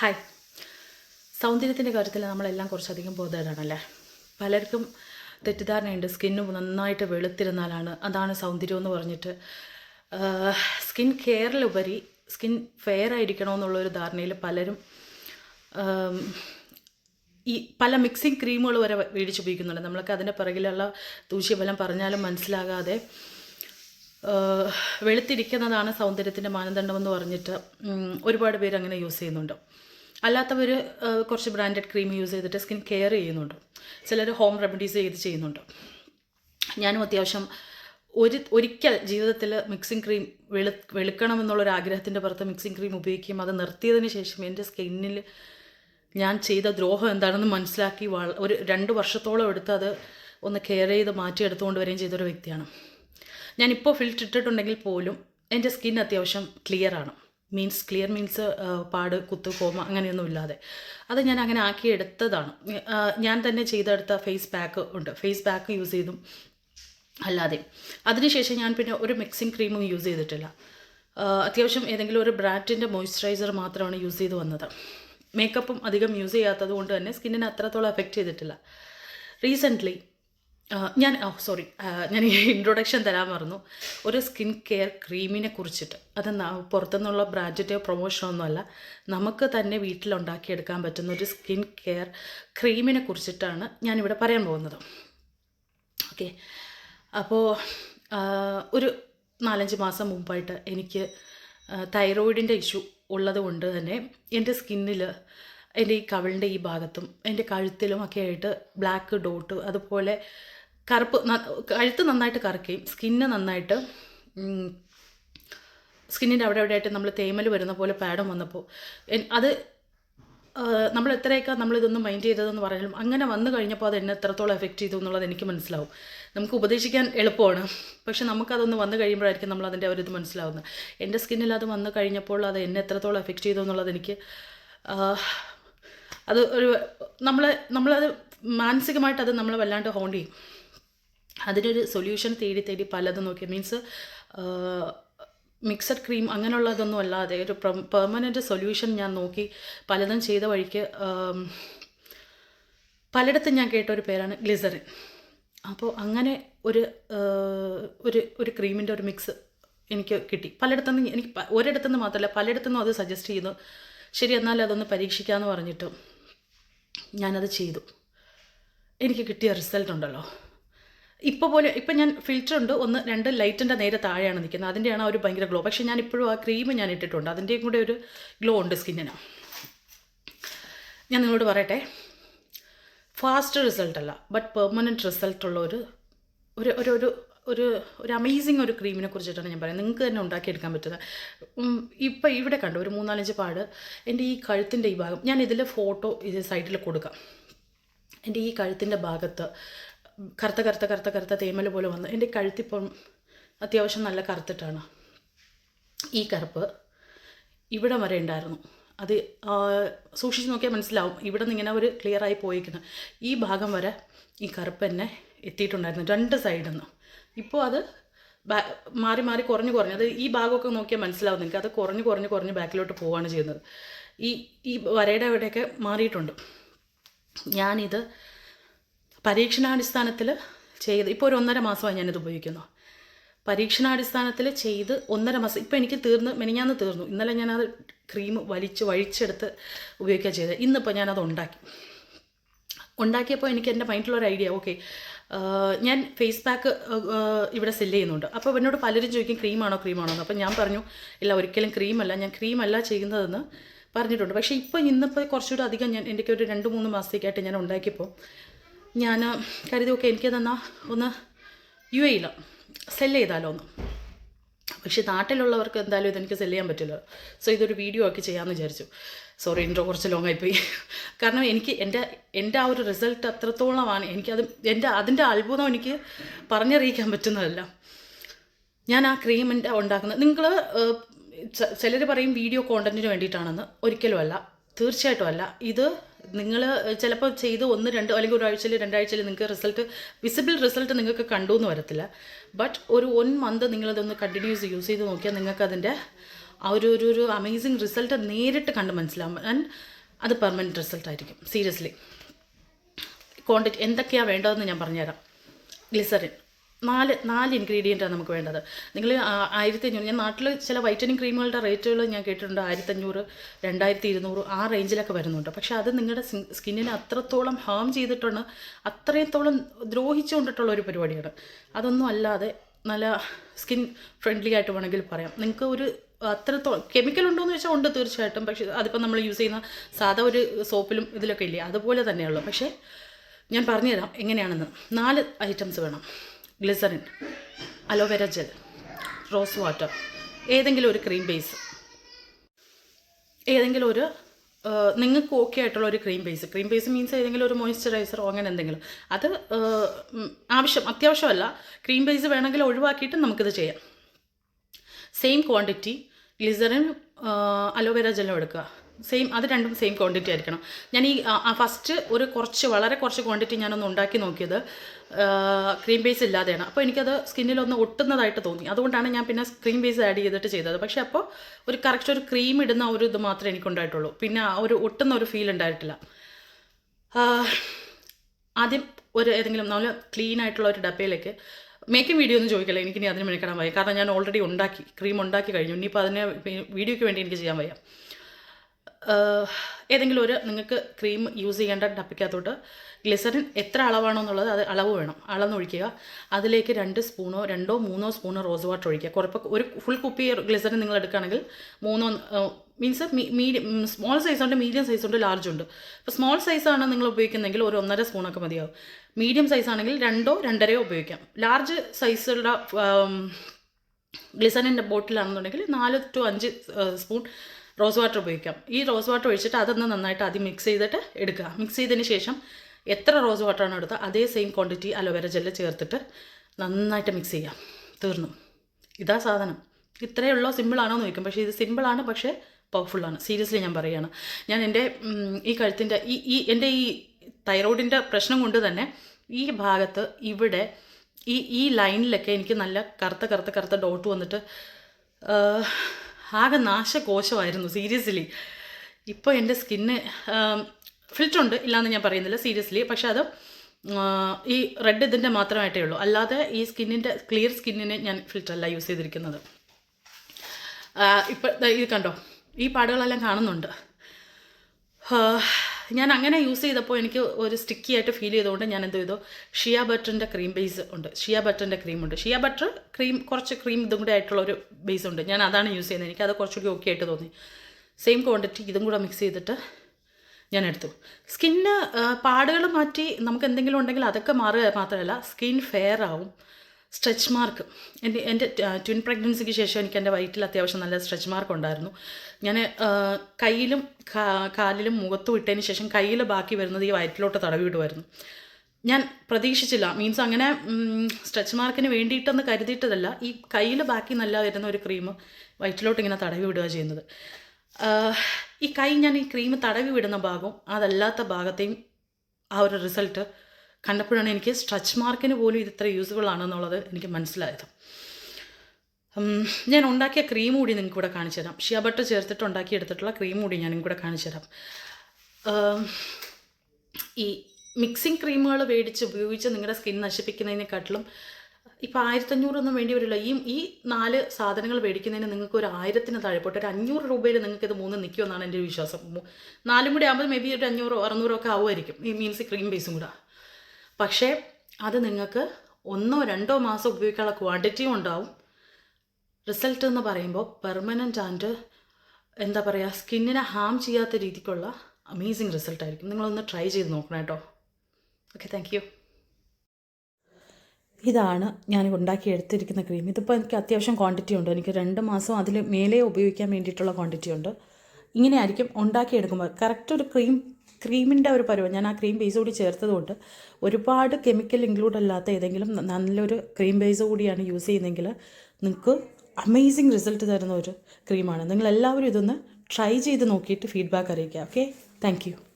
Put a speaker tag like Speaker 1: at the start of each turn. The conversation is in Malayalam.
Speaker 1: ഹായ് സൗന്ദര്യത്തിന്റെ കാര്യത്തിൽ നമ്മളെല്ലാം കുറച്ചധികം ബോധേടാണല്ലേ പലർക്കും തെറ്റിദ്ധാരണയുണ്ട്. സ്കിന്ന് നന്നായിട്ട് വെളുത്തിരുന്നാലാണ് അതാണ് സൗന്ദര്യം എന്ന് പറഞ്ഞിട്ട്. സ്കിൻ കെയറിലുപരി സ്കിൻ ഫെയർ ആയിരിക്കണമെന്നുള്ളൊരു ധാരണയിൽ പലരും ഈ പല മിക്സിങ് ക്രീമുകൾ വരെ മേടിച്ചുപയോഗിക്കുന്നുണ്ട് നമ്മൾക്ക് അതിന്റെ പിറകിലുള്ള ദൂഷ്യഫലം പറഞ്ഞാലും മനസ്സിലാകാതെ വെളുത്തിരിക്കുന്നതാണ് സൗന്ദര്യത്തിന്റെ മാനദണ്ഡമെന്ന് പറഞ്ഞിട്ട് ഒരുപാട് പേര് അങ്ങനെ യൂസ് ചെയ്യുന്നുണ്ട്. അല്ലാത്തവർ കുറച്ച് ബ്രാൻഡഡ് ക്രീം യൂസ് ചെയ്തിട്ട് സ്കിൻ കെയർ ചെയ്യുന്നുണ്ട്. ചിലർ ഹോം റെമഡീസ് ചെയ്ത് ചെയ്യുന്നുണ്ട്. ഞാനും അത്യാവശ്യം ഒരു ഒരിക്കൽ ജീവിതത്തിൽ മിക്സിംഗ് ക്രീം വെളു വെളുക്കണമെന്നുള്ളൊരു ആഗ്രഹത്തിന്റെ പുറത്ത് മിക്സിംഗ് ക്രീം ഉപയോഗിക്കുകയും അത് നിർത്തിയതിന് ശേഷം എന്റെ സ്കിന്നിൽ ഞാൻ ചെയ്ത ദ്രോഹം എന്താണെന്ന് മനസ്സിലാക്കി ഒരു രണ്ട് വർഷത്തോളം എടുത്ത് അത് ഒന്ന് കെയർ ചെയ്ത് മാറ്റിയെടുത്തുകൊണ്ട് വരികയും ചെയ്തൊരു വ്യക്തിയാണ്. ഞാനിപ്പോൾ ഫിൽറ്റർ ഇട്ടിട്ടുണ്ടെങ്കിൽ പോലും എന്റെ സ്കിൻ അത്യാവശ്യം ക്ലിയറാണ് മീൻസ് ക്ലിയർ മീൻസ് പാട് കുത്ത് കോമ അങ്ങനെയൊന്നും ഇല്ലാതെ. അത് ഞാൻ അങ്ങനെ ആക്കി എടുത്തതാണ് ഞാൻ തന്നെ ചെയ്തെടുത്ത ഫേസ് പാക്ക് ഉണ്ട്. ഫേസ് പാക്ക് യൂസ് ചെയ്തും അല്ലാതെ. അതിനുശേഷം ഞാൻ പിന്നെ ഒരു മിക്സിങ് ക്രീമും യൂസ് ചെയ്തിട്ടില്ല. അത്യാവശ്യം ഏതെങ്കിലും ഒരു ബ്രാൻഡിന്റെ മോയ്സ്ചറൈസർ മാത്രമാണ് യൂസ് ചെയ്ത് വന്നത്. മേക്കപ്പും അധികം യൂസ് ചെയ്യാത്തത് കൊണ്ട് തന്നെ സ്കിന്നിനെ അത്രത്തോളം എഫക്റ്റ് ചെയ്തിട്ടില്ല. റീസെന്റ്ലി ഞാൻ ഓ സോറി ഞാൻ ഈ ഇൻട്രൊഡക്ഷൻ തരാൻ മറന്നു. ഒരു സ്കിൻ കെയർ ക്രീമിനെ കുറിച്ചിട്ട്. അത് പുറത്തുനിന്നുള്ള ബ്രാൻഡിന്റെ പ്രൊമോഷനൊന്നുമല്ല നമുക്ക് തന്നെ വീട്ടിലുണ്ടാക്കിയെടുക്കാൻ പറ്റുന്ന ഒരു സ്കിൻ കെയർ ക്രീമിനെ കുറിച്ചിട്ടാണ് ഞാനിവിടെ പറയാൻ പോകുന്നത്. ഓക്കെ അപ്പോൾ ഒരു നാലഞ്ച് മാസം മുമ്പായിട്ട് എനിക്ക് തൈറോയിഡിന്റെ ഇഷ്യൂ ഉള്ളത് കൊണ്ട് തന്നെ എന്റെ സ്കിന്നിൽ എന്റെ ഈ കവിളിന്റെ ഈ ഭാഗത്തും എന്റെ കഴുത്തിലും ഒക്കെ ആയിട്ട് ബ്ലാക്ക് ഡോട്ട് അതുപോലെ കറുപ്പ് കഴുത്ത് നന്നായിട്ട് കറുക്കുകയും സ്കിന്ന് നന്നായിട്ട് സ്കിന്നിന്റെ അവിടെ ആയിട്ട് നമ്മൾ തേമൽ വരുന്ന പോലെ പാഡം വന്നപ്പോൾ അത് നമ്മൾ എത്രയൊക്കെ നമ്മളിതൊന്നും മൈൻഡ് ചെയ്തതെന്ന് പറഞ്ഞാലും അങ്ങനെ വന്നു കഴിഞ്ഞപ്പോൾ അത് എന്നെ എത്രത്തോളം എഫക്റ്റ് ചെയ്തു എന്നുള്ളത് എനിക്ക് മനസ്സിലാവും. നമുക്ക് ഉപദേശിക്കാൻ എളുപ്പമാണ്. പക്ഷെ നമുക്കതൊന്ന് വന്നു കഴിയുമ്പോഴായിരിക്കും നമ്മൾ അതിന്റെ ഒരിത് മനസ്സിലാവുന്നത്. എന്റെ സ്കിന്നിൽ അത് വന്നു കഴിഞ്ഞപ്പോൾ അത് എന്നെ എത്രത്തോളം എഫക്റ്റ് ചെയ്തു എന്നുള്ളത് എനിക്ക് അത് ഒരു നമ്മളെ നമ്മളത് മാനസികമായിട്ട് അത് നമ്മളെ വല്ലാണ്ട് ഹോണ്ട് ചെയ്യും. അതിനൊരു സൊല്യൂഷൻ തേടി തേടി പലതും നോക്കി. മീൻസ് മിക്സഡ് ക്രീം അങ്ങനെയുള്ളതൊന്നും അല്ലാതെ ഒരു പെർമനന്റ് സൊല്യൂഷൻ ഞാൻ നോക്കി പലതും ചെയ്ത വഴിക്ക് പലയിടത്തും ഞാൻ കേട്ട ഒരു പേരാണ് ഗ്ലിസറിൻ അപ്പോൾ അങ്ങനെ ഒരു ഒരു ഒരു ക്രീമിന്റെ ഒരു മിക്സ് എനിക്ക് കിട്ടി. പലയിടത്തുനിന്ന് എനിക്ക് ഒരിടത്തുനിന്ന് മാത്രമല്ല പലയിടത്തുനിന്നും അത് സജസ്റ്റ് ചെയ്യുന്നു. ശരി എന്നാൽ അതൊന്ന് പരീക്ഷിക്കാമെന്ന് പറഞ്ഞിട്ട് ഞാനത് ചെയ്തു. എനിക്ക് കിട്ടിയ റിസൾട്ട് ഉണ്ടല്ലോ. ഇപ്പോൾ പോലെ ഇപ്പൊ ഞാൻ ഫിൽറ്റർ ഉണ്ട്. ഒന്ന് രണ്ട് ലൈറ്റിന്റെ നേരെ താഴെയാണ് നിൽക്കുന്നത് അതിന്റെയാണ് ഒരു ഭയങ്കര ഗ്ലോ പക്ഷേ ഞാൻ ഇപ്പോഴും ആ ക്രീം ഞാൻ ഇട്ടിട്ടുണ്ട്. അതിന്റെയും കൂടെ ഒരു ഗ്ലോ ഉണ്ട് സ്കിന്നിന് ഞാൻ നിങ്ങളോട് പറയട്ടെ. ഫാസ്റ്റ് റിസൾട്ട് അല്ല ബട്ട് പെർമനന്റ് റിസൾട്ട് ഉള്ള ഒരു ഒരു ഒരു ഒരു ഒരു ഒരു അമേസിങ് ഒരു ക്രീമിനെ കുറിച്ചിട്ടാണ് ഞാൻ പറയുന്നത്. നിങ്ങൾക്ക് തന്നെ ഉണ്ടാക്കിയെടുക്കാൻ പറ്റുന്നത് ഇപ്പം ഇവിടെ കണ്ടു ഒരു മൂന്നാലഞ്ച് പാട്. എന്റെ ഈ കഴുത്തിന്റെ ഈ ഭാഗം ഞാൻ ഇതിൽ ഫോട്ടോ ഇത് സൈഡിൽ കൊടുക്കാം. എന്റെ ഈ കഴുത്തിന്റെ ഭാഗത്ത് കറുത്ത കറുത്ത കറുത്ത കറുത്ത തേമൽ പോലെ വന്ന് എന്റെ കഴുത്തിപ്പം അത്യാവശ്യം നല്ല കറുത്തിട്ടാണ്. ഈ കറുപ്പ് ഇവിടെ വരെ ഉണ്ടായിരുന്നു. അത് സൂക്ഷിച്ച് നോക്കിയാൽ മനസ്സിലാവും. ഇവിടെ നിന്ന് ഇങ്ങനെ ഒരു ക്ലിയർ ആയി പോയിക്കുന്നത് ഈ ഭാഗം വരെ ഈ കറുപ്പ് എന്നെ എത്തിയിട്ടുണ്ടായിരുന്നു രണ്ട് സൈഡിൽ നിന്ന് ഇപ്പോൾ അത് മാറി മാറി കുറഞ്ഞ് കുറഞ്ഞ്. അത് ഈ ഭാഗമൊക്കെ നോക്കിയാൽ മനസ്സിലാവും എനിക്ക് അത് കുറഞ്ഞ് കുറഞ്ഞ് കുറഞ്ഞ് ബാക്കിലോട്ട് പോവുകയാണ് ചെയ്യുന്നത്. ഈ ഈ വരയുടെ അവിടെയൊക്കെ മാറിയിട്ടുണ്ട്. ഞാനിത് പരീക്ഷണാടിസ്ഥാനത്തിൽ ചെയ്ത് ഇപ്പോൾ ഒരു ഒന്നര മാസമായി ഞാനിത് ഉപയോഗിക്കുന്നു. പരീക്ഷണാടിസ്ഥാനത്തിൽ ചെയ്ത് ഒന്നര മാസം ഇപ്പോൾ എനിക്ക് തീർന്ന് മെനിഞ്ഞാന്ന് തീർന്നു. ഇന്നലെ ഞാനത് ക്രീം വലിച്ച് വഴിച്ചെടുത്ത് ഉപയോഗിക്കുക ചെയ്തത്. ഇന്നിപ്പോൾ ഞാനത് ഉണ്ടാക്കി. ഉണ്ടാക്കിയപ്പോൾ എനിക്ക് എന്റെ മൈൻഡിലുള്ളൊരു ഐഡിയ ഓക്കെ ഞാൻ ഫേസ് പാക്ക് ഇവിടെ സെല്ല് ചെയ്യുന്നുണ്ട്. അപ്പോൾ എന്നോട് പലരും ചോദിക്കും ക്രീമാണോ ക്രീമാണോ എന്ന് അപ്പോൾ ഞാൻ പറഞ്ഞു ഇല്ല ഒരിക്കലും ക്രീമല്ല. ഞാൻ ക്രീമല്ല ചെയ്യുന്നതെന്ന് പറഞ്ഞിട്ടുണ്ട്. പക്ഷേ ഇപ്പോൾ ഇന്നിപ്പോൾ കുറച്ചുകൂടി അധികം ഞാൻ എനിക്ക് ഒരു രണ്ട് മൂന്ന് മാസത്തേക്കായിട്ട് ഞാൻ ഉണ്ടാക്കിയപ്പോൾ ഞാൻ കരുതി ഓക്കെ എനിക്ക് തന്നാൽ ഒന്ന് യു എയിൽ സെല്ല് ചെയ്താലോ ഒന്ന് പക്ഷേ നാട്ടിലുള്ളവർക്ക് എന്തായാലും ഇതെനിക്ക് സെൽ ചെയ്യാൻ പറ്റില്ല. സോ ഇതൊരു വീഡിയോ ആക്കി ചെയ്യാമെന്ന് വിചാരിച്ചു. സോറി ഇൻട്രോ കുറച്ച് ലോങ് ആയിപ്പോയി. കാരണം എനിക്ക് എന്റെ എന്റെ ആ ഒരു റിസൾട്ട് അത്രത്തോളമാണ് എനിക്കത് എന്റെ അതിന്റെ അത്ഭുതം എനിക്ക് പറഞ്ഞറിയിക്കാൻ പറ്റുന്നതല്ല. ഞാൻ ആ ക്രീമിന്റെ ഉണ്ടാക്കുന്നത് നിങ്ങൾ ചിലർ പറയും വീഡിയോ കോണ്ടന്റിന് വേണ്ടിയിട്ടാണെന്ന്. ഒരിക്കലും അല്ല തീർച്ചയായിട്ടും അല്ല. ഇത് നിങ്ങൾ ചിലപ്പോൾ ചെയ്ത് ഒന്ന് രണ്ട് അല്ലെങ്കിൽ ഒരാഴ്ചയിൽ രണ്ടാഴ്ചയിൽ നിങ്ങൾക്ക് റിസൾട്ട് വിസിബിൾ റിസൾട്ട് നിങ്ങൾക്ക് കണ്ടു എന്ന് വരത്തില്ല. ബട്ട് ഒരു വൺ മന്ത് നിങ്ങളതൊന്ന് കണ്ടിന്യൂസ് യൂസ് ചെയ്ത് നോക്കിയാൽ നിങ്ങൾക്ക് അതിന്റെ ആ ഒരു ഒരു ഒരു അമേസിങ് റിസൾട്ട് നേരിട്ട് കണ്ട് മനസ്സിലാവും. ആൻഡ് അത് പെർമനന്റ് റിസൾട്ട് ആയിരിക്കും. സീരിയസ്ലി ക്വാണ്ടിറ്റി എന്തൊക്കെയാണ് വേണ്ടതെന്ന് ഞാൻ പറഞ്ഞുതരാം. ഗ്ലിസറിൻ നാല് നാല് ഇൻഗ്രീഡിയന്റാണ് നമുക്ക് വേണ്ടത്. നിങ്ങൾ ആയിരത്തി അഞ്ഞൂറ് ഞാൻ നാട്ടിൽ ചില വൈറ്റനിങ് ക്രീമുകളുടെ റേറ്റുകൾ ഞാൻ കേട്ടിട്ടുണ്ട്. ആയിരത്തഞ്ഞൂറ് രണ്ടായിരത്തി ഇരുന്നൂറ് ആ റേഞ്ചിലൊക്കെ വരുന്നുണ്ട്. പക്ഷേ അത് നിങ്ങളുടെ സ്കിന്നിനെ അത്രത്തോളം ഹാം ചെയ്തിട്ടാണ് അത്രത്തോളം ദ്രോഹിച്ചുകൊണ്ടിട്ടുള്ള ഒരു പരിപാടിയാണ്. അതൊന്നും അല്ലാതെ നല്ല സ്കിൻ ഫ്രണ്ട്ലി ആയിട്ട് വേണമെങ്കിൽ പറയാം. നിങ്ങൾക്ക് ഒരു അത്രത്തോളം കെമിക്കൽ ഉണ്ടോ എന്ന് വെച്ചാൽ ഉണ്ട് തീർച്ചയായിട്ടും. പക്ഷേ അതിപ്പോൾ നമ്മൾ യൂസ് ചെയ്യുന്ന സാധാ ഒരു സോപ്പിലും ഇതിലൊക്കെ ഇല്ലേ അതുപോലെ തന്നെയുള്ളൂ പക്ഷേ ഞാൻ പറഞ്ഞുതരാം എങ്ങനെയാണെന്ന്. നാല് ഐറ്റംസ് വേണം. Glycerin aloe vera gel rose water ഏതെങ്കിലും ഒരു ക്രീം ബേസ് ഏതെങ്കിലും ഒരു നിങ്ങൾക്ക് ഓക്കെ ആയിട്ടുള്ള ഒരു cream base cream base means ഏതെങ്കിലും ഒരു മോയ്സ്ചറൈസറോ അങ്ങനെ എന്തെങ്കിലും. അത് ആവശ്യം അത്യാവശ്യമല്ല. ക്രീം ബേസ് വേണമെങ്കിൽ ഒഴിവാക്കിയിട്ട് നമുക്കിത് ചെയ്യാം. Same quantity glycerin aloe vera ജെല്ലും എടുക്കുക. സെയിം അത് രണ്ടും സെയിം ക്വാണ്ടിറ്റി ആയിരിക്കണം. ഞാൻ ഈ ഫസ്റ്റ് ഒരു കുറച്ച് വളരെ കുറച്ച് ക്വാണ്ടിറ്റി ഞാനൊന്ന് ഉണ്ടാക്കി നോക്കിയത് ക്രീം ബേസ് ഇല്ലാതെയാണ്. അപ്പോൾ എനിക്കത് സ്കിന്നിലൊന്ന് ഒട്ടുന്നതായിട്ട് തോന്നി. അതുകൊണ്ടാണ് ഞാൻ പിന്നെ ക്രീം ബേസ് ആഡ് ചെയ്തിട്ട് ചെയ്തത്. പക്ഷേ അപ്പോൾ ഒരു കറക്റ്റ് ഒരു ക്രീം ഇടുന്ന ഒരു ഇത് മാത്രമേ എനിക്കുണ്ടായിട്ടുള്ളൂ. പിന്നെ ഒരു ഒട്ടുന്ന ഒരു ഫീൽ ഉണ്ടായിട്ടില്ല. ആദ്യം ഒരു ഏതെങ്കിലും നല്ല ക്ലീൻ ആയിട്ടുള്ള ഒരു ഡപ്പയിലേക്ക് മേക്കിംഗ് വീഡിയോ ഒന്നും ചോദിക്കില്ല? എനിക്കിനി അതിന് മെനക്കെടാൻ വയ്യ. കാരണം ഞാൻ ഓൾറെഡി ഉണ്ടാക്കി ക്രീം ഉണ്ടാക്കി കഴിഞ്ഞു. ഇനിയിപ്പോൾ അതിന് വീഡിയോയ്ക്ക് വേണ്ടി എനിക്ക് ചെയ്യാൻ വയ്യ. ഏതെങ്കിലും ഒരു നിങ്ങൾക്ക് ക്രീം യൂസ് ചെയ്യേണ്ട ഡപ്പിക്കകത്തോട്ട് ഗ്ലിസറിൻ എത്ര അളവാണോ എന്നുള്ളത് അത് അളവ് വേണം. അളന്നൊഴിക്കുക അതിലേക്ക് രണ്ട് സ്പൂണോ രണ്ടോ മൂന്നോ സ്പൂണോ റോസ് വാട്ടർ ഒഴിക്കുക. കുറപ്പ് ഒരു ഫുൾ കുപ്പി ഗ്ലിസറിൻ നിങ്ങൾ എടുക്കുകയാണെങ്കിൽ മൂന്നോ means medium small size medium size large ഉണ്ട് അപ്പോൾ സ്മോൾ സൈസാണ് നിങ്ങൾ ഉപയോഗിക്കുന്നതെങ്കിൽ ഒരു ഒന്നര സ്പൂണൊക്കെ മതിയാവും. മീഡിയം സൈസ് ആണെങ്കിൽ രണ്ടോ രണ്ടരയോ ഉപയോഗിക്കാം. ലാർജ് സൈസുള്ള ഗ്ലിസറിന്റെ ബോട്ടിലാണെന്നുണ്ടെങ്കിൽ നാല് ടു അഞ്ച് സ്പൂൺ റോസ് വാട്ടർ ഉപയോഗിക്കാം. ഈ റോസ് വാട്ടർ ഒഴിച്ചിട്ട് അതൊന്ന് നന്നായിട്ട് ആദ്യം മിക്സ് ചെയ്തിട്ട് എടുക്കുക. മിക്സ് ചെയ്തതിന് ശേഷം എത്ര റോസ് വാട്ടറാണ് എടുത്തത് അതേ സെയിം ക്വാണ്ടിറ്റി അലോവേര ജെല്ല് ചേർത്തിട്ട് നന്നായിട്ട് മിക്സ് ചെയ്യാം തീർന്നു. ഇതാ സാധനം. ഇത്രയേ ഉള്ളൂ. സിമ്പിളാണോ എന്ന് ചോദിക്കും. പക്ഷേ ഇത് സിമ്പിളാണ് പക്ഷേ പവർഫുള്ളാണ് സീരിയസ്ലി ഞാൻ പറയുകയാണ്. ഞാൻ എന്റെ ഈ കഴുത്തിന്റെ ഈ ഈ എന്റെ ഈ തൈറോയിഡിന്റെ പ്രശ്നം കൊണ്ട് തന്നെ ഈ ഭാഗത്ത് ഇവിടെ ഈ ഈ ലൈനിലൊക്കെ എനിക്ക് നല്ല കറുത്ത കറുത്ത കറുത്ത ഡോട്ട് വന്നിട്ട് ആകെ നാശകോശമായിരുന്നു സീരിയസ്ലി. ഇപ്പോൾ എന്റെ സ്കിന്ന് ഫിൽറ്റർ ഉണ്ട് ഇല്ലയെന്ന് ഞാൻ പറയുന്നില്ല സീരിയസ്ലി പക്ഷെ അത് ഈ റെഡ് ഇതിന്റെ മാത്രമായിട്ടേ ഉള്ളൂ. അല്ലാതെ ഈ സ്കിന്നിന്റെ ക്ലിയർ സ്കിന്നിന് ഞാൻ ഫിൽറ്റർ അല്ല യൂസ് ചെയ്തിരിക്കുന്നത്. ഇപ്പം ഇത് കണ്ടോ? ഈ പാടുകളെല്ലാം കാണുന്നുണ്ട്. ഞാൻ അങ്ങനെ യൂസ് ചെയ്തപ്പോൾ എനിക്ക് ഒരു സ്റ്റിക്കി ആയിട്ട് ഫീൽ ചെയ്തുകൊണ്ട് ഞാൻ എന്ത് ചെയ്തു? ഷിയ ബട്ടറിന്റെ ക്രീം ബേസ് ഉണ്ട്. ഷിയ ബട്ടറിന്റെ ക്രീം ഉണ്ട്. ഷിയ ബട്ടർ ക്രീം കുറച്ച് ക്രീം ഇതും കൂടെ ആയിട്ടുള്ള ഒരു ബേസ് ഉണ്ട്. ഞാൻ അതാണ് യൂസ് ചെയ്യുന്നത്. എനിക്ക് അത് കുറച്ചുകൂടി ഓക്കെ ആയിട്ട് തോന്നി. സെയിം ക്വാണ്ടിറ്റി ഇതും കൂടെ മിക്സ് ചെയ്തിട്ട് ഞാൻ എടുത്തു. സ്കിന്ന് പാടുകൾ മാറ്റി നമുക്ക് എന്തെങ്കിലും ഉണ്ടെങ്കിൽ അതൊക്കെ മാറുക മാത്രമല്ല സ്കിൻ ഫെയർ ആവും. സ്ട്രെച്ച് മാർക്ക് എന്റെ എന്റെ ട്വിൻ പ്രഗ്നൻസിക്ക് ശേഷം എനിക്ക് എന്റെ വയറ്റിൽ അത്യാവശ്യം നല്ല സ്ട്രെച്ച് മാർക്ക് ഉണ്ടായിരുന്നു. ഞാൻ കയ്യിലും കാലിലും മുഖത്തും ഇട്ടതിന് ശേഷം കയ്യിൽ ബാക്കി വരുന്നത് ഈ വയറ്റിലോട്ട് തടവിടുമായിരുന്നു വിടുമായിരുന്നു ഞാൻ പ്രതീക്ഷിച്ചില്ല. മീൻസ് അങ്ങനെ സ്ട്രെച്ച് മാർക്കിന് വേണ്ടിയിട്ടെന്ന് കരുതിയിട്ടതല്ല. ഈ കയ്യിൽ ബാക്കി നല്ല വരുന്ന ഒരു ക്രീം വയറ്റിലോട്ട് ഇങ്ങനെ തടവി വിടുക ചെയ്യുന്നത്. ഈ കൈ ഞാൻ ഈ ക്രീം തടവി വിടുന്ന ഭാഗവും അതല്ലാത്ത ഭാഗത്തെയും ആ ഒരു റിസൾട്ട് കണ്ടപ്പോഴാണ് എനിക്ക് സ്ട്രെച്ച് മാർക്കിന് പോലും ഇത് ഇത്ര യൂസ്ഫുൾ ആണെന്നുള്ളത് എനിക്ക് മനസ്സിലായത്. ഞാൻ ഉണ്ടാക്കിയ ക്രീം കൂടി നിങ്ങൾക്ക് കൂടെ കാണിച്ചു തരാം. ഷിയ ബട്ടർ ചേർത്തിട്ട് ഉണ്ടാക്കിയെടുത്തിട്ടുള്ള ക്രീം കൂടി ഞാൻ കൂടെ കാണിച്ചു തരാം. ഈ മിക്സിംഗ് ക്രീമുകൾ മേടിച്ച് ഉപയോഗിച്ച് നിങ്ങളുടെ സ്കിൻ നശിപ്പിക്കുന്നതിനെക്കാട്ടിലും ഇപ്പോൾ ആയിരത്തഞ്ഞൂറൊന്നും വേണ്ടി വരില്ല. ഈ ഈ നാല് സാധനങ്ങൾ മേടിക്കുന്നതിന് നിങ്ങൾക്ക് ഒരു ആയിരത്തിന് താഴെപ്പോട്ട് ഒരു അഞ്ഞൂറ് രൂപയിൽ നിങ്ങൾക്ക് ഇത് മൂന്ന് നിൽക്കുമെന്നാണ് എന്റെ വിശ്വാസം. നാലും കൂടി ആകുമ്പോൾ മേ ബി ഒരു അഞ്ഞൂറോ അറുന്നൂറോ ഒക്കെ ആവുമായിരിക്കും. ഈ മീൻസ് ക്രീം ബേസും കൂടെ. പക്ഷേ അത് നിങ്ങൾക്ക് ഒന്നോ രണ്ടോ മാസം ഉപയോഗിക്കാനുള്ള ക്വാണ്ടിറ്റിയും ഉണ്ടാവും. റിസൾട്ട് എന്ന് പറയുമ്പോൾ പെർമനന്റ് ആൻഡ് എന്താ പറയുക സ്കിന്നിനെ ഹാം ചെയ്യാത്ത രീതിക്കുള്ള അമേസിങ് റിസൾട്ട് ആയിരിക്കും. നിങ്ങളൊന്ന് ട്രൈ ചെയ്ത് നോക്കണം കേട്ടോ. ഓക്കെ താങ്ക് യു ഇതാണ് ഞാൻ ഉണ്ടാക്കി എടുത്തിരിക്കുന്ന ക്രീം ഇതിപ്പോൾ എനിക്ക് അത്യാവശ്യം ക്വാണ്ടിറ്റി ഉണ്ട്. എനിക്ക് രണ്ട് മാസം അതിൽ മേലെ ഉപയോഗിക്കാൻ വേണ്ടിയിട്ടുള്ള ക്വാണ്ടിറ്റി ഉണ്ട്. ഇങ്ങനെ ആയിരിക്കും ഉണ്ടാക്കിയെടുക്കുമ്പോൾ. കറക്റ്റ് ഒരു ക്രീം ക്രീമിന്റെ ഒരു പരുവം. ഞാൻ ആ ക്രീം ബേസ് കൂടി ചേർത്തതുകൊണ്ട് ഒരുപാട് കെമിക്കൽ ഇൻക്ലൂഡ് അല്ലാത്ത ഏതെങ്കിലും നല്ലൊരു ക്രീം ബേസ് കൂടിയാണ് യൂസ് ചെയ്യുന്നതെങ്കിൽ നിങ്ങൾക്ക് അമേസിങ് റിസൾട്ട് തരുന്ന ഒരു ക്രീമാണ് നിങ്ങൾ എല്ലാവരും ഇതൊന്ന് ട്രൈ ചെയ്ത് നോക്കിയിട്ട് ഫീഡ്ബാക്ക് അറിയിക്കുക. Okay thank